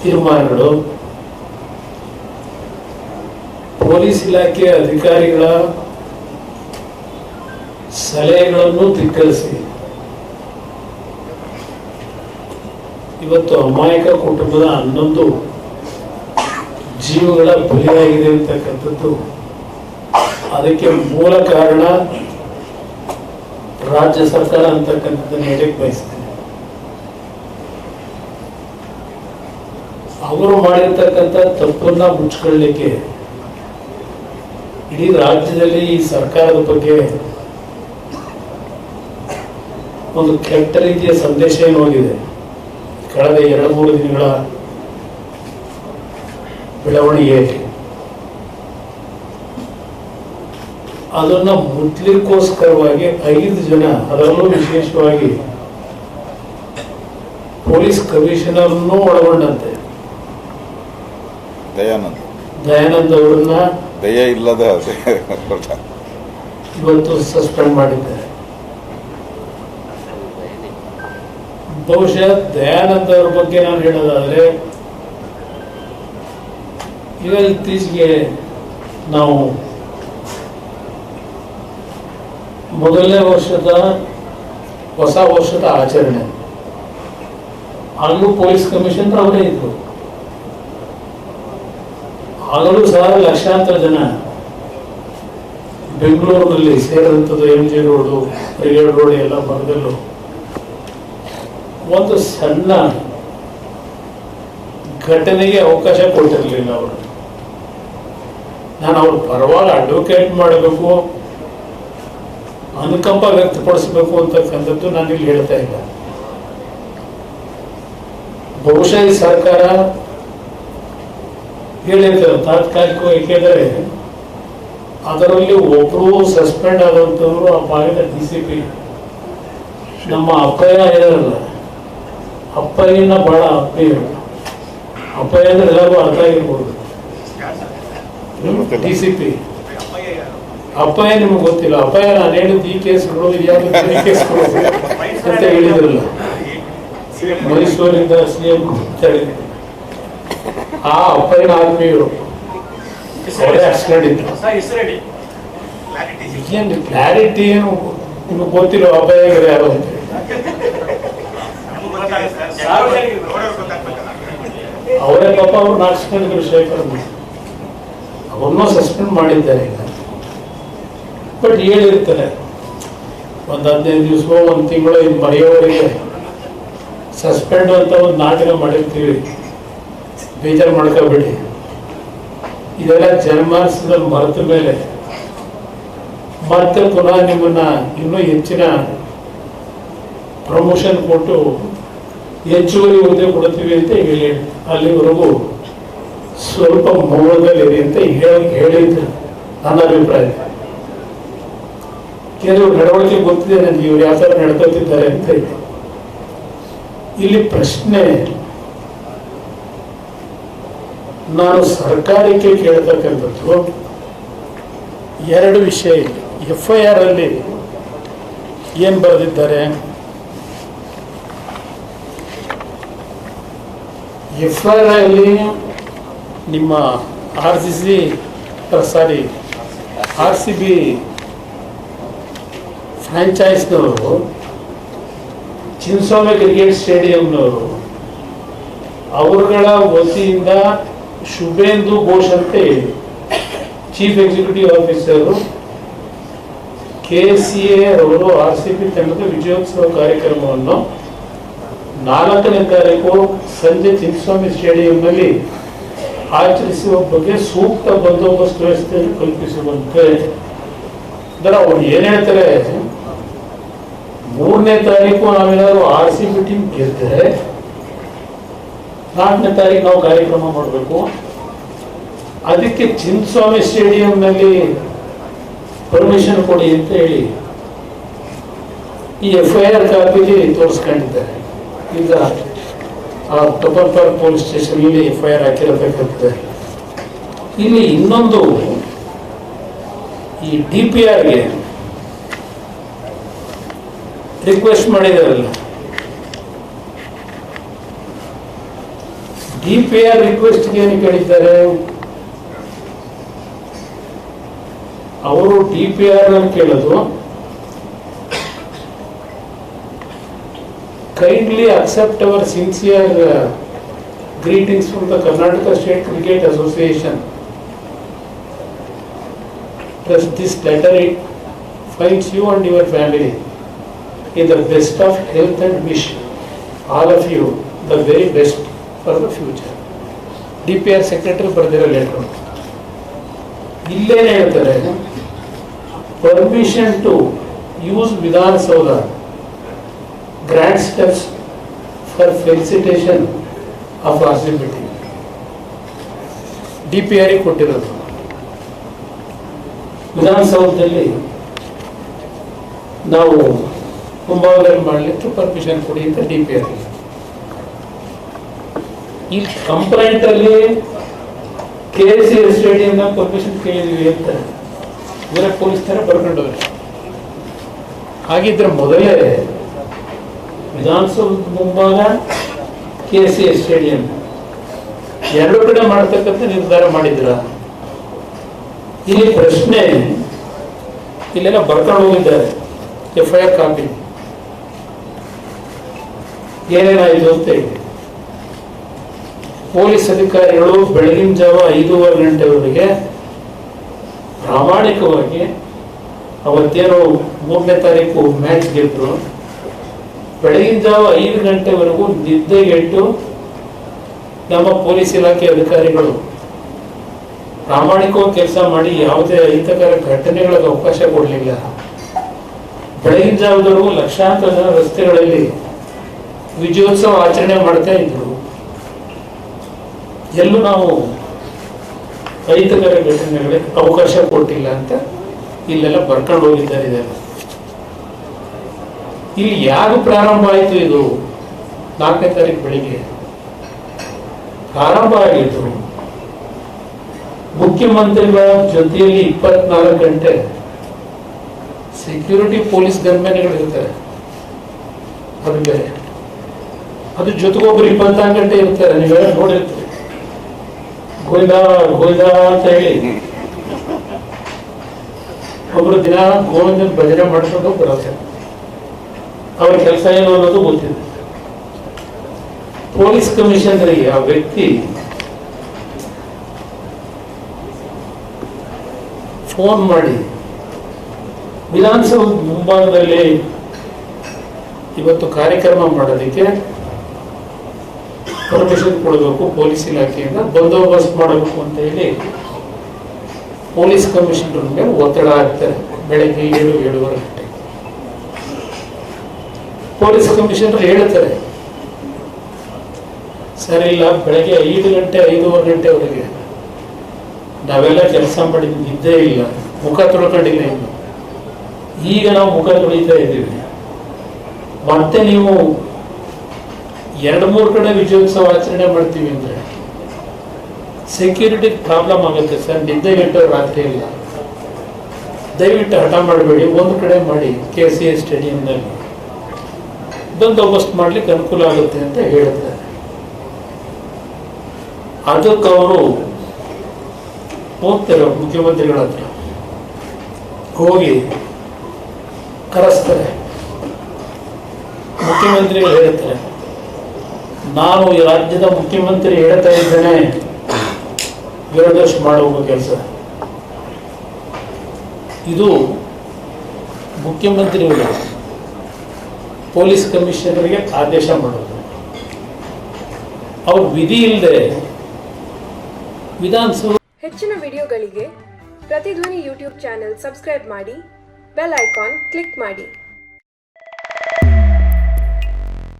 ತೀರ್ಮಾನಗಳು. ಪೊಲೀಸ್ ಇಲಾಖೆ ಅಧಿಕಾರಿಗಳ ಸಲಹೆಗಳನ್ನು ಧಿಕ್ಕರಿಸಿ. ಇವತ್ತು ಅಮಾಯಕ ಕುಟುಂಬದ ಹನ್ನೊಂದು ಜೀವಗಳ ಬಲಿಯಾಗಿದೆ ಅಂತಕ್ಕಂಥದ್ದು. ಅದಕ್ಕೆ ಮೂಲ ಕಾರಣ ರಾಜ್ಯ ಸರ್ಕಾರ ಅಂತಕ್ಕಂಥದ್ದನ್ನು ಹೇಳಕ್ಕೆ ಬಯಸ್ತೇನೆ ಅವರು ಮಾಡಿರ್ತಕ್ಕಂಥ ತಪ್ಪನ್ನ ಮುಚ್ಕೊಳ್ಳಿಕ್ಕೆ ಇಡೀ ರಾಜ್ಯದಲ್ಲಿ ಈ ಸರ್ಕಾರದ ಬಗ್ಗೆ ಒಂದು ಕೆಟ್ಟ ರೀತಿಯ ಸಂದೇಶ ಏನು ಹೋಗಿದೆ? ಕಳೆದ ಎರಡು ಮೂರು ದಿನಗಳ ಬೆಳವಣಿಗೆ ಅದನ್ನ ಮುಟ್ಲಿಕ್ಕೋಸ್ಕರವಾಗಿ ಐದು ಜನ, ಅದರಲ್ಲೂ ವಿಶೇಷವಾಗಿ ಪೊಲೀಸ್ ಕಮಿಷನರ್ನೂ ಒಳಗೊಂಡಂತೆ. ದಯಾನಂದ್. ದಯಾನಂದ್ ಅವರನ್ನ ದಯ ಇಲ್ಲದ ಇವತ್ತು ಸಸ್ಪೆಂಡ್ ಮಾಡಿದ್ದಾರೆ. ಬಹುಶಃ ದಯಾನಂದ್ ಅವ್ರ ಬಗ್ಗೆ ನಾನು ಹೇಳೋದಾದ್ರೆ ಈಗ ಇತ್ತೀಚೆಗೆ ನಾವು ಮೊದಲನೇ ವರ್ಷದ ಹೊಸ ವರ್ಷದ ಆಚರಣೆ. ಅಲ್ಲೂ ಪೊಲೀಸ್ ಕಮಿಷನರ್ ಅವರೇ ಇದ್ರು. ಆಗಲೂ ಸಹ ಲಕ್ಷಾಂತರ ಜನ ಬೆಂಗಳೂರಿನಲ್ಲಿ ಸೇರಿದಂಥದ್ದು M G road brigade road ಎಲ್ಲ ಭಾಗದಲ್ಲೂ ಒಂದು ಸಣ್ಣ ಘಟನೆಗೆ ಅವಕಾಶ ಕೊಟ್ಟಿರಲಿಲ್ಲ ಅವರು. ನಾನು ಅವ್ರ ಪರವಾಗಿ ಅಡ್ವೊಕೇಟ್ ಮಾಡಬೇಕು, ಅನುಕಂಪ ವ್ಯಕ್ತಪಡಿಸಬೇಕು ಅಂತಕ್ಕಂಥದ್ದು ನಾನು ಇಲ್ಲಿ ಹೇಳ್ತಾ ಇಲ್ಲ. ಬಹುಶಃ ಸರ್ಕಾರ ಹೇಳಿರ್ತಾರೆ ತಾತ್ಕಾಲಿಕವಾಗಿ ಏಕೆಂದರೆ ಅದರಲ್ಲಿ ಒಬ್ಬರು ಸಸ್ಪೆಂಡ್ ಆದಂಥವ್ರು ಆ ಭಾಗದ ಡಿ ಸಿ ಪಿ ನಮ್ಮ ಅಪ್ಪಯ್ಯ ಇರಲ್ಲ ಅಪ್ಪಯ್ಯನ ಬಹಳ ಅಪ್ಪಯ್ಯ ಅಪ್ಪಯ್ಯ ಅಂದ್ರೆ ಎಲ್ಲರಿಗೂ ಅರ್ಥ ಆಗಿರ್ಬೋದು. ಡಿ ಸಿ ಪಿ ಅಪ್ಪಯ್ಯ ನಿಮ್ಗೆ ಗೊತ್ತಿಲ್ಲ. ಅಪ್ಪಯ್ಯ ನಾನು ಹೇಳಿದ್ದು ಈ ಕೇಸ್ಗಳು ಯಾವ್ದು ಕೇಸ್ಗಳು ಅಂತ ಹೇಳಿದ್ರಲ್ಲ. ಮೈಸೂರಿಂದ ಸಿ ಎಂ ಆ ಅಪ್ಪಯ್ಯನ ಆತ್ಮೀಯರು ಅವರೇ ಹಾಕ್ಸ್ಕೊಂಡಿದ್ರು ಏನು ಕ್ಲಾರಿಟಿ ಏನು ನಿಮಗೆ ಗೊತ್ತಿಲ್ಲ ಅಪಾಯಗಳು ಯಾರು ಅಂತ ಅವರೇ ಪಾಪ ಅವ್ರು ನಾಲ್ಕು ಶೇಖರ್ ಅವನ್ನ ಸಸ್ಪೆಂಡ್ ಮಾಡಿದ್ದಾರೆ ಈಗ. ಬಟ್ ಹೇಳಿರ್ತಾರೆ. ಒಂದು ಹದಿನೈದು ದಿವಸವೋ ಒಂದು ತಿಂಗಳು ಇದು ಮರೆಯೋವರೆಗೆ ಸಸ್ಪೆಂಡ್ ಅಂತ ಒಂದು ನಾಟಕ ಮಾಡಿರ್ತೀವಿ. ಬೇಜಾರು ಮಾಡ್ಕೋಬೇಡಿ ಇದೆಲ್ಲ ಜನಮಾನಸದಲ್ಲಿ ಮರೆತ ಮೇಲೆ. ಮತ್ತೆ ಪುನಃ ನಿಮ್ಮನ್ನ ಇನ್ನೂ ಹೆಚ್ಚಿನ ಪ್ರಮೋಷನ್ ಕೊಟ್ಟು ಹೆಚ್ಚುವರಿ ಹುದ್ದೆ ಕೊಡ್ತೀವಿ ಅಂತ ಹೇಳಿ, ಅಲ್ಲಿವರೆಗೂ ಸ್ವಲ್ಪ ಮೌನದಲ್ಲಿದೆ ಅಂತ ಹೇಳಿ ಹೇಳಿದ್ದು ನನ್ನ ಅಭಿಪ್ರಾಯ. ಕೆಲವು ನಡವಳಿಕೆ ಗೊತ್ತಿದೆ ನನಗೆ, ಇವ್ರು ಯಾವ ಥರ ನಡ್ಕೋತಿದ್ದಾರೆ ಅಂತ ಇಲ್ಲಿ ಪ್ರಶ್ನೆ ನಾನು ಸರ್ಕಾರಕ್ಕೆ ಕೇಳ್ತಕ್ಕಂಥದ್ದು ಎರಡು ವಿಷಯ ಇಲ್ಲಿ. ಎಫ್ ಐ ಆರ್ ಅಲ್ಲಿ ಏನು ಬರೆದಿದ್ದಾರೆ? ಎಫ್ ಐ ಆರ್ ಅಲ್ಲಿ ನಿಮ್ಮ R C C sorry R C B ಫ್ರಾಂಚೈಸ್ನವರು Chinnaswamy cricket ಸ್ಟೇಡಿಯಂನವರು, ಅವರುಗಳ ವತಿಯಿಂದ ಶುಭೇಂದು ಘೋಷ್ ಅಂತ chief executive officer K C A ಅವರು ಆರ್ ಸಿ ಪಿ ತಂಡದ ವಿಜಯೋತ್ಸವ ಕಾರ್ಯಕ್ರಮವನ್ನು ನಾಲ್ಕನೇ ತಾರೀಕು ಸಂಜೆ ಚಿನ್ನಸ್ವಾಮಿ ಸ್ಟೇಡಿಯಂನಲ್ಲಿ ಆಚರಿಸುವ ಬಗ್ಗೆ ಸೂಕ್ತ ಬಂದೋಬಸ್ತ್ ವ್ಯವಸ್ಥೆಯನ್ನು ಕಲ್ಪಿಸುವಂತೆ ಅಂದ್ರೆ ಅವ್ರು ಏನ್ ಹೇಳ್ತಾರೆ? ಮೂರನೇ ತಾರೀಕು ನಾವೇನಾದ್ರು ಆರ್ ಸಿ ಪಿ ಟೀಮ್ ಗೆದ್ದರೆ ನಾಲ್ಕನೇ ತಾರೀಕು ನಾವು ಕಾರ್ಯಕ್ರಮ ಮಾಡಬೇಕು. ಅದಕ್ಕೆ ಚಿನ್ನಸ್ವಾಮಿ ಸ್ಟೇಡಿಯಂನಲ್ಲಿ ಪರ್ಮಿಷನ್ ಕೊಡಿ ಅಂತ ಹೇಳಿ ಈ ಎಫ್ ಐ ಆರ್ ಕಾಪಿಲಿ ತೋರಿಸ್ಕೊಂಡಿದ್ದಾರೆ. ಈಗ ಆ ಟೊಪಲ್ ಪಾರ್ಕ್ ಪೊಲೀಸ್ ಸ್ಟೇಷನ್ ಇಲ್ಲಿ ಎಫ್ ಐ ಆರ್ ಹಾಕಿರಬೇಕಾಗ್ತದೆ ಇಲ್ಲಿ ಇನ್ನೊಂದು ಈ ಡಿ ಪಿ ಆರ್ಗೆ ರಿಕ್ವೆಸ್ಟ್ ಮಾಡಿದಾರಲ್ಲ. ಡಿ ಪಿ ಆರ್ ರಿಕ್ವೆಸ್ಟ್ಗೆ ಏನು ಕೇಳಿದ್ದಾರೆ? ಅವರು ಡಿ ಪಿ ಆರ್ ಅಲ್ಲಿ ಕೇಳೋದು kindly accept our sincere greetings from the Karnataka state cricket association plus this letter it finds you and your family in the best of health and wish all of you the very best. For the future. D P R secretary ಬರೆದಿರೋ letter ಇಲ್ಲೇನೆ ಹೇಳ್ತಾರೆ permission to use Vidhana Soudha grand steps for felicitation of ಆಸಿಬಿಲಿಟಿ D P ಆರಿಗೆ ಕೊಟ್ಟಿರೋದು. ವಿಧಾನಸೌಧದಲ್ಲಿ ನಾವು ಮುಂಭಾಗದಲ್ಲಿ ಮಾಡಲಿಕ್ಕೆ permission ಕೊಡಿ ಅಂತ ಡಿ ಪಿ ಆರ್ ಈ ಕಂಪ್ಲೇಂಟ್ ಅಲ್ಲಿ ಕೆ ಎಸ್ ಸಿ ಸ್ಟೇಡಿಯಂನ ಪರ್ಮಿಷನ್ ಕೇಳಿದ್ವಿ ಅಂತ. ಇವರ ಪೊಲೀಸ್ ತರ ಬರ್ಕೊಂಡವ್ರೆ. ಹಾಗಿದ್ರೆ ಮೊದಲೇ ವಿಧಾನಸೌಧ ಮುಂಭಾಗ ಕೆ ಎಸ್ ಸಿ ಸ್ಟೇಡಿಯಂ ಎರಡು ಕಡೆ ಮಾಡ್ತಕ್ಕಂಥ ನಿರ್ಧಾರ ಮಾಡಿದ್ರ. ಇಲ್ಲಿ ಪ್ರಶ್ನೆ ಇಲ್ಲೆಲ್ಲ ಬರ್ಕೊಂಡು ಹೋಗಿದ್ದಾರೆ ಎಫ್ ಐ ಆರ್ ಕಾಪಿ ಏನೇನಾಯಿತು ಅಂತ ಹೇಳಿ. ಪೊಲೀಸ್ ಅಧಿಕಾರಿಗಳು ಬೆಳಗಿನ ಜಾವ ಐದೂವರೆ ಗಂಟೆವರೆಗೆ ಪ್ರಾಮಾಣಿಕವಾಗಿ ಅವತ್ತೇನೋ ಮೂರನೇ ತಾರೀಕು ಮ್ಯಾಚ್ ಗೆದ್ರು. ಬೆಳಗಿನ ಜಾವ ಐದು ಗಂಟೆವರೆಗೂ ನಿದ್ದೆಗೆಟ್ಟು ನಮ್ಮ ಪೊಲೀಸ್ ಇಲಾಖೆ ಅಧಿಕಾರಿಗಳು ಪ್ರಾಮಾಣಿಕವಾಗಿ ಕೆಲಸ ಮಾಡಿ ಯಾವುದೇ ಅಹಿತಕರ ಘಟನೆಗಳಿಗೆ ಅವಕಾಶ ಕೊಡಲಿಲ್ಲ. ಬೆಳಗಿನ ಜಾವದವರೆಗೂ ಲಕ್ಷಾಂತರ ರಸ್ತೆಗಳಲ್ಲಿ ವಿಜಯೋತ್ಸವ ಆಚರಣೆ ಮಾಡ್ತಾ ಇದ್ರು. ಎಲ್ಲೂ ನಾವು ಅಹಿತಕರ ಘಟನೆಗಳಿಗೆ ಅವಕಾಶ ಕೊಟ್ಟಿಲ್ಲ ಅಂತ ಇಲ್ಲೆಲ್ಲ ಬರ್ಕೊಂಡು ಹೋಗಿದ್ದಾರೆ ಇದೆಲ್ಲ. ಇಲ್ಲಿ ಯಾರು ಪ್ರಾರಂಭ ಆಯಿತು ಇದು? ನಾಲ್ಕನೇ ತಾರೀಕು ಬೆಳಿಗ್ಗೆ. ಪ್ರಾರಂಭ ಆಗಿತ್ತು. ಮುಖ್ಯಮಂತ್ರಿಗಳ ಜೊತೆಯಲ್ಲಿ ಇಪ್ಪತ್ನಾಲ್ಕು ಗಂಟೆ ಸೆಕ್ಯೂರಿಟಿ ಪೊಲೀಸ್ ಗನ್ಮ್ಯಾನ್ಗಳು ಇರ್ತಾರೆ. ಅದು ಬೇರೆ. ಅದು ಜೊತೆಗೊಬ್ಬರು ಇಪ್ಪತ್ನಾಲ್ಕು ಗಂಟೆ ಇರ್ತಾರೆ. ನೀವೆಲ್ಲ ನೋಡಿರ್ತೀರಿ. ಗೋವಿಂದ ಗೋವಿಂದ ಅಂತ ಹೇಳಿ. ಒಬ್ರು ದಿನ ಗೋವಿಂದನ ಭಜನೆ ಮಾಡಿಸೋದು ಬರುತ್ತೆ. ಅವ್ರ ಕೆಲಸ ಏನು ಅನ್ನೋದು ಗೊತ್ತಿದೆ ಪೊಲೀಸ್ ಕಮಿಷನರಿಗೆ ಆ ವ್ಯಕ್ತಿ ಫೋನ್ ಮಾಡಿ ವಿಧಾನಸೌಧ ಮುಂಭಾಗದಲ್ಲಿ ಇವತ್ತು ಕಾರ್ಯಕ್ರಮ ಮಾಡೋದಕ್ಕೆ ಪರ್ಮಿಷನ್ ಕೊಡಬೇಕು ಪೊಲೀಸ್ ಇಲಾಖೆಯಿಂದ ಬಂದೋಬಸ್ತ್ ಮಾಡಬೇಕು ಅಂತ ಹೇಳಿ ಪೊಲೀಸ್ ಕಮಿಷನರ್ ಮೇಲೆ ಒತ್ತಡ ಹಾಕ್ತಾರೆ ಬೆಳಗ್ಗೆ ಏಳು, ಏಳುವರೆ ಗಂಟೆ. ಪೊಲೀಸ್ ಕಮಿಷನರ್ ಹೇಳ್ತಾರೆ, ಸರಿ ಇಲ್ಲ, ಬೆಳಗ್ಗೆ ಐದು ಗಂಟೆ, ಐದೂವರೆ ಗಂಟೆವರೆಗೆ ನಾವೆಲ್ಲ ಕೆಲಸ ಮಾಡಿದ್ದು ಇದ್ದೇ ಇಲ್ಲ, ಮುಖ ತೊಳ್ಕೊಂಡಿಲ್ಲ ಇನ್ನು. ಈಗ ನಾವು ಮುಖ ತೊಳಿತಾ ಇದ್ದೀವಿ. ಮತ್ತೆ ನೀವು ಎರಡು ಮೂರು ಕಡೆ ವಿಜಯೋತ್ಸವ ಆಚರಣೆ ಮಾಡ್ತೀವಿ ಅಂದ್ರೆ ಸೆಕ್ಯೂರಿಟಿ ಪ್ರಾಬ್ಲಮ್ ಆಗುತ್ತೆ ಸರ್. ನಿದ್ದೆ ಗಂಟೆ ರಾತ್ರಿ ಇಲ್ಲ. ದಯವಿಟ್ಟು ಹಠ ಮಾಡಬೇಡಿ. ಒಂದು ಕಡೆ ಮಾಡಿ ಕೆ ಸಿ ಎಸ್ ಸ್ಟೇಡಿಯಂನಲ್ಲಿ ಬಂದೋಬಸ್ತ್ ಮಾಡ್ಲಿಕ್ಕೆ ಅನುಕೂಲ ಆಗುತ್ತೆ ಅಂತ ಹೇಳಿದ್ದಾರೆ ಅದಕ್ಕೆ ಅವರು ಹೋಗ್ತಾರೆ ಮುಖ್ಯಮಂತ್ರಿಗಳ ಹತ್ರ. ಹೋಗಿ ಕರೆಸ್ತಾರೆ. ಮುಖ್ಯಮಂತ್ರಿಗಳು ಹೇಳ್ತಾರೆ ನಾನು ಈ ರಾಜ್ಯದ ಮುಖ್ಯಮಂತ್ರಿ ಹೇಳ್ತಾ ಇದ್ದೇನೆ ಹೇಳಿದಷ್ಟು ಮಾಡುವ ಕೆಲಸ. ಇದು ಮುಖ್ಯಮಂತ್ರಿಗಳು ಪೊಲೀಸ್ ಕಮಿಷನರ್ಗೆ ಆದೇಶ ಮಾಡೋದು. ಅವ್ರ ವಿಧಿ ಇಲ್ಲದೆ ವಿಧಾನಸಭೆ ಹೆಚ್ಚಿನ ವಿಡಿಯೋಗಳಿಗೆ ಪ್ರತಿಧ್ವನಿ ಯೂಟ್ಯೂಬ್ ಚಾನೆಲ್ ಸಬ್ಸ್ಕ್ರೈಬ್ ಮಾಡಿ, ಬೆಲ್ ಐಕಾನ್ ಕ್ಲಿಕ್ ಮಾಡಿ.